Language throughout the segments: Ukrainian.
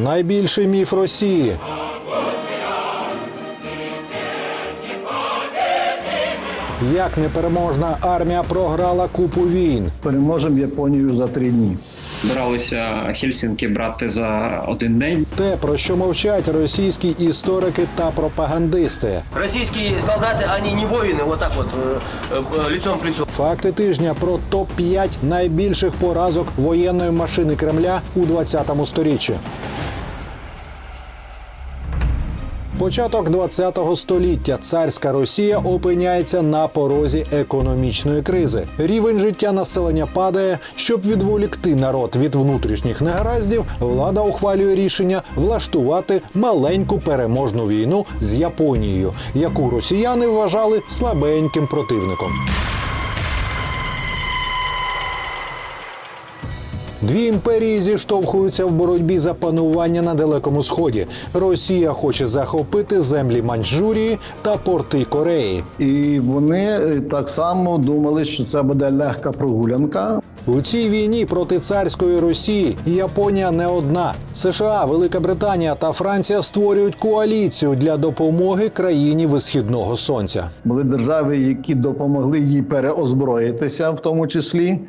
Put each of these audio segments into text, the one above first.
найбільший міф Росії. Як непереможна армія програла купу війн. Переможемо Японію за три дні. Збиралися Хельсінки брати за один день. Те, про що мовчать російські історики та пропагандисти. Российские солдаты, они не воины, вот так вот, э, э, лицом к лицу. Факти тижня про топ-5 найбільших поразок воєнної машини Кремля у 20 сторіччі. Початок 20 століття царська Росія опиняється на порозі економічної кризи. Рівень життя населення падає. Щоб відволікти народ від внутрішніх негараздів, влада ухвалює рішення влаштувати маленьку переможну війну з Японією, яку росіяни вважали слабеньким противником. Дві імперії зіштовхуються в боротьбі за панування на далекому сході. Росія хоче захопити землі Маньчжурії та порти Кореї. І вони е, так само думали, що це буде легка прогулянка. У цій війні проти царської Росії Японія не одна. США, Велика Британія та Франція створюють коаліцію для допомоги країні висхідного сонця. Були держави, які допомогли їй переозброїтися, в тому числі.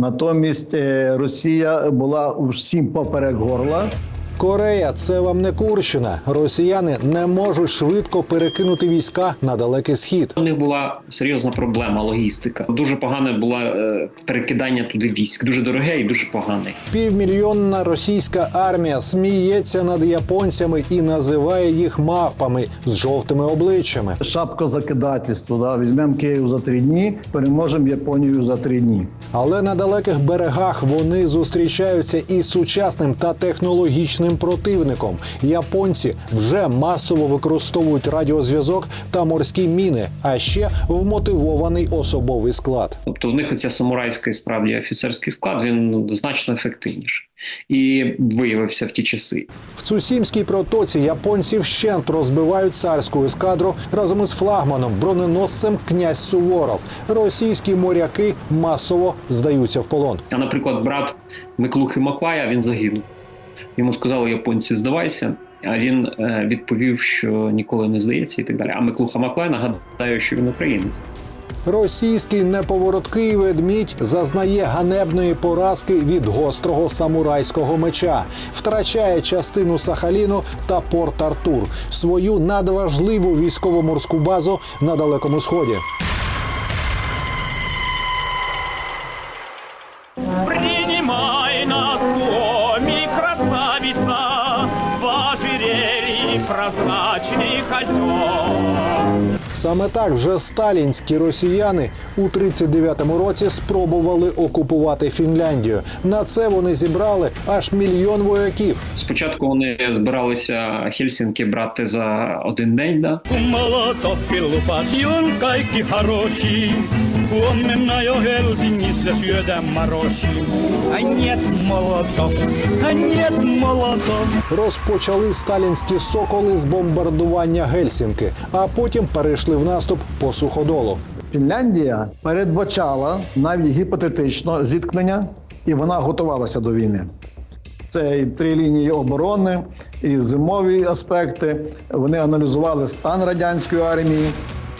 Натомість е, Росія була всім поперек горла. Корея це вам не Курщина. Росіяни не можуть швидко перекинути війська на далекий схід. У них була серйозна проблема логістика. Дуже погане було е, перекидання туди військ. Дуже дороге і дуже погане. Півмільйонна російська армія сміється над японцями і називає їх мавпами з жовтими обличчями. Шапкозакидательство. Да? Візьмемо Київ за три дні, переможемо Японію за три дні. Але на далеких берегах вони зустрічаються із сучасним та технологічним противником. Японці вже масово використовують радіозв'язок та морські міни, а ще вмотивований особовий склад. Тобто в них оця самурайська і справді офіцерський склад він значно ефективніший і виявився в ті часи. В Цусімській протоці японці вщент розбивають царську ескадру разом із флагманом броненосцем князь Суворов. Російські моряки масово здаються в полон. А, наприклад, брат Миклухи Маклая він загинув. Йому сказали японці, здавайся. А він е, відповів, що ніколи не здається, і так далі. А Миклуха Маклай нагадаю, що він українець. Російський неповороткий ведмідь зазнає ганебної поразки від гострого самурайського меча, втрачає частину Сахаліну та Порт Артур, свою надважливу військово-морську базу на далекому сході. Саме так вже сталінські росіяни у 39-му році спробували окупувати Фінляндію. На це вони зібрали аж мільйон вояків. Спочатку вони збиралися Хельсінки брати за один день, да? Молотов и лупас, юнкайки хороший, Поминаю Хелсиниssä syödä мароши. А нет молотов, а нет молотов. Розпочали сталінські соколи з бомбардування Гельсінки, а потім перейшли в наступ по суходолу. Фінляндія передбачала навіть гіпотетично зіткнення, і вона готувалася до війни. Це і три лінії оборони, і зимові аспекти. Вони аналізували стан радянської армії.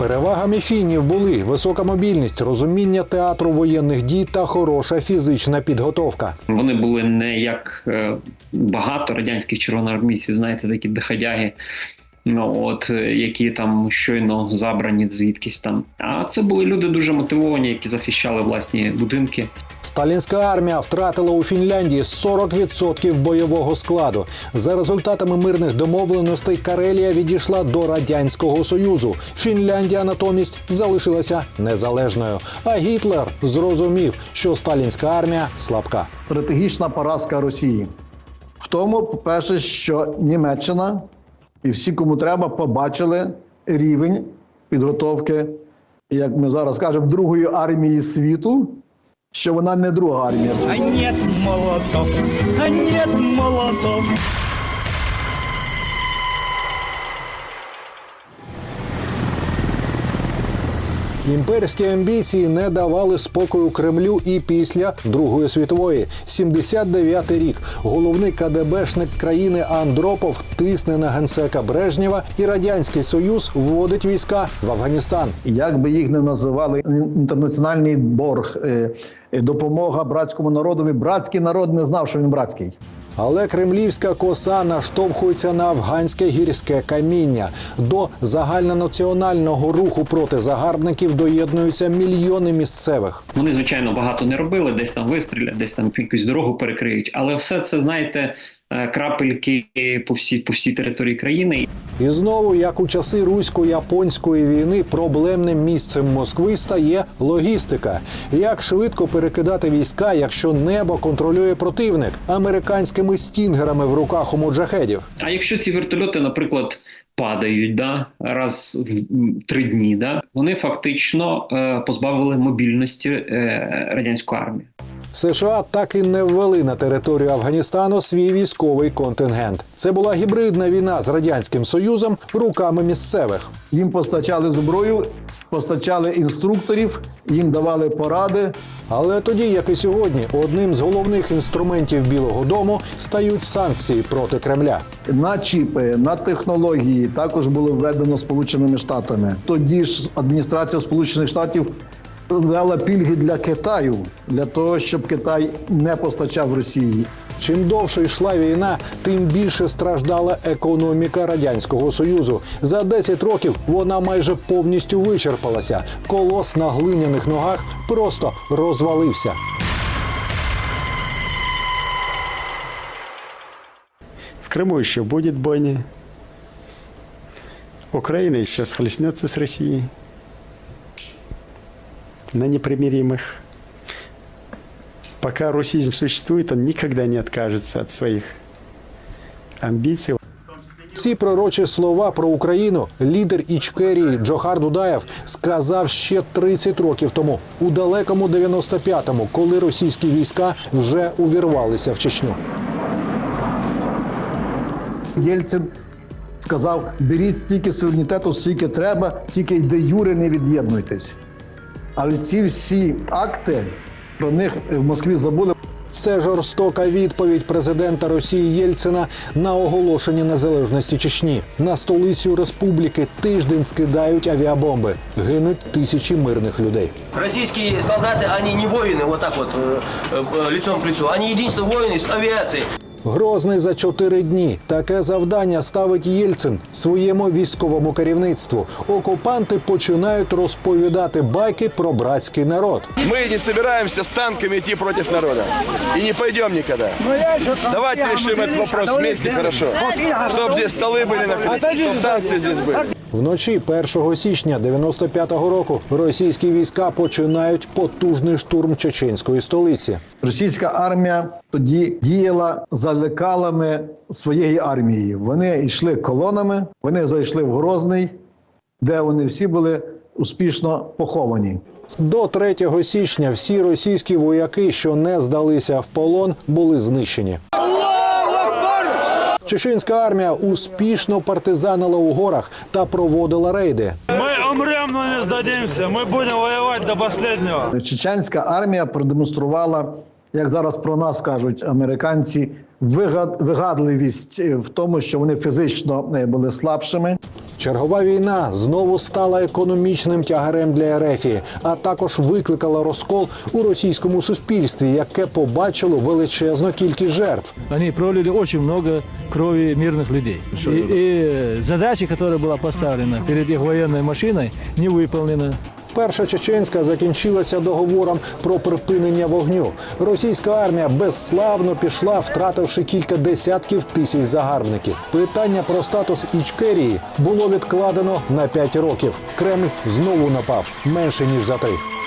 Перевагами фінів були висока мобільність, розуміння театру воєнних дій та хороша фізична підготовка. Вони були не як е, багато радянських червоноармійців, знаєте, такі доходяги. Ну от е, які там щойно забрані звідкись там. А це були люди дуже мотивовані, які захищали власні будинки. Сталінська армія втратила у Фінляндії 40% бойового складу. За результатами мирних домовленостей Карелія відійшла до радянського союзу. Фінляндія натомість залишилася незалежною. А Гітлер зрозумів, що сталінська армія слабка. Стратегічна поразка Росії. В тому, по-перше, що Німеччина і всі, кому треба, побачили рівень підготовки, як ми зараз кажемо, другої армії світу, що вона не друга армія. А нет молотов, а нет молотов. Імперські амбіції не давали спокою Кремлю і після Другої світової. 79-й рік. Головний КДБшник країни Андропов тисне на генсека Брежнєва, і радянський союз вводить війська в Афганістан. Як би їх не називали, інтернаціональний борг, е, е, допомога братському народові. Братський народ не знав, що він братський. Але кремлівська коса наштовхується на афганське гірське каміння. До загальнонаціонального руху проти загарбників доєднуються мільйони місцевих. Вони, звичайно, багато не робили, десь там вистрілять, десь там якусь дорогу перекриють. Але все це, знаєте, крапельки по всій, по всій території країни. І знову, як у часи русько-японської війни, проблемним місцем Москви стає логістика. Як швидко перекидати війська, якщо небо контролює противник американськими стінгерами в руках у моджахедів? А якщо ці вертольоти, наприклад, падають да, раз в три дні, да, вони фактично е, позбавили мобільності е, радянську армію. США так і не ввели на територію Афганістану свій військовий контингент. Це була гібридна війна з радянським союзом руками місцевих. Їм постачали зброю, постачали інструкторів, їм давали поради. Але тоді, як і сьогодні, одним з головних інструментів Білого Дому стають санкції проти Кремля. На чіпи, на технології також було введено Сполученими Штатами. Тоді ж адміністрація Сполучених Штатів дала пільги для Китаю для того, щоб Китай не постачав Росії. Чим довше йшла війна, тим більше страждала економіка радянського союзу. За 10 років вона майже повністю вичерпалася. Колос на глиняних ногах просто розвалився. В Крыму еще будет бойня. Украина еще схлестнется с Россией на непримиримых. Пока русизм существует, он никогда не откажется от своих амбиций. Ці пророчі слова про Україну лідер Ічкерії Джохар Дудаєв сказав ще 30 років тому, у далекому 95-му, коли російські війська вже увірвалися в Чечню. Єльцин сказав: беріть стільки суверенітету, скільки треба, тільки йде Юри, не від'єднуйтесь. Але ці всі акти про них в Москві забули. Це жорстока відповідь президента Росії Єльцина на оголошення незалежності Чечні. На столицю республіки тиждень скидають авіабомби. Гинуть тисячі мирних людей. Российские солдаты, они не воины, вот так вот, э, э, лицом к лицу. Они единственные воины с авиацией. Грозний за чотири дні. Таке завдання ставить Єльцин своєму військовому керівництву. Окупанти починають розповідати байки про братський народ. Мы не собираемся с танками идти против народа. И не пойдем никогда. Давайте решим этот вопрос вместе хорошо. Чтобы здесь столы были накрыты, чтобы танцы здесь были. Вночі 1 січня 95-го року російські війська починають потужний штурм чеченської столиці. Російська армія тоді діяла за лекалами своєї армії. Вони йшли колонами, вони зайшли в Грозний, де вони всі були успішно поховані. До 3 січня всі російські вояки, що не здалися в полон, були знищені. Чеченська армія успішно партизанила у горах та проводила рейди. Ми умремо, але не здадимося. Ми будемо воювати до останнього. Чеченська армія продемонструвала, як зараз про нас кажуть американці, вигад- вигадливість е, в тому, що вони фізично е, були слабшими. Чергова війна знову стала економічним тягарем для Ерефії, а також викликала розкол у російському суспільстві, яке побачило величезну кількість жертв. Они пролили очень много крови мирных людей. И, и задача, которая была поставлена перед их военной машиной, не выполнена. Перша чеченська закінчилася договором про припинення вогню. Російська армія безславно пішла, втративши кілька десятків тисяч загарбників. Питання про статус Ічкерії було відкладено на 5 років. Кремль знову напав менше ніж за три.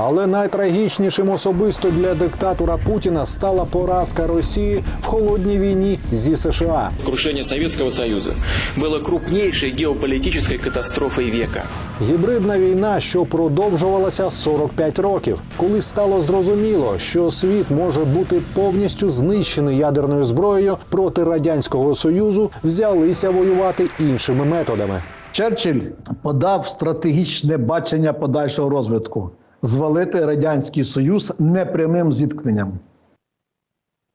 Але найтрагічнішим особисто для диктатора Путіна стала поразка Росії в холодній війні зі США. Крушение Советского Союза было крупнейшей геополитической катастрофой века. Гібридна війна, що продовжувалася 45 років, коли стало зрозуміло, що світ може бути повністю знищений ядерною зброєю проти радянського союзу, взялися воювати іншими методами. Черчилль подав стратегічне бачення подальшого розвитку звалити Радянський Союз непрямим зіткненням,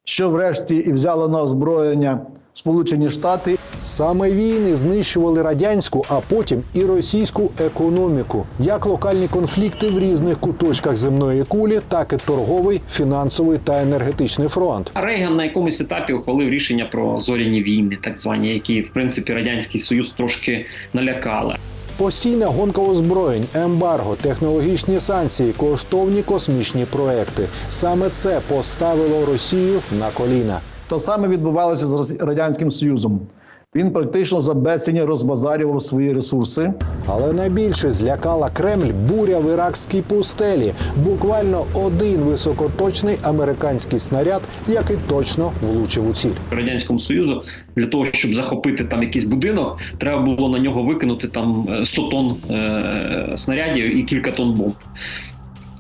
що врешті і взяло на озброєння Сполучені Штати Саме війни знищували радянську, а потім і російську економіку, як локальні конфлікти в різних куточках земної кулі, так і торговий, фінансовий та енергетичний фронт. Рейган на якомусь етапі ухвалив рішення про зоряні війни, так звані, які в принципі радянський союз трошки налякали. Постійна гонка озброєнь, ембарго, технологічні санкції, коштовні космічні проекти. Саме це поставило Росію на коліна. То саме відбувалося з Радянським Союзом. Він практично за безцінь розбазарював свої ресурси. Але найбільше злякала Кремль буря в іракській пустелі. Буквально один високоточний американський снаряд, який точно влучив у ціль. радянському союзу для того, щоб захопити там якийсь будинок, треба було на нього викинути там е, 100 тонн е, снарядів і кілька тонн бомб.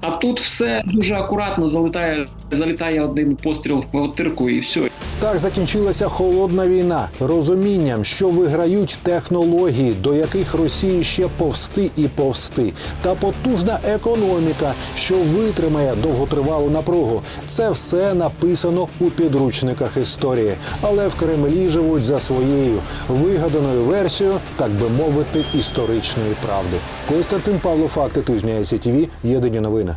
А тут все дуже акуратно залітає, залітає один постріл в квартирку і все. Так закінчилася холодна війна розумінням, що виграють технології, до яких Росії ще повсти і повсти, та потужна економіка, що витримає довготривалу напругу. Це все написано у підручниках історії, але в Кремлі живуть за своєю вигаданою версією, так би мовити, історичної правди. Костянтин Павло, факти тижня СІТВ, єдині новини.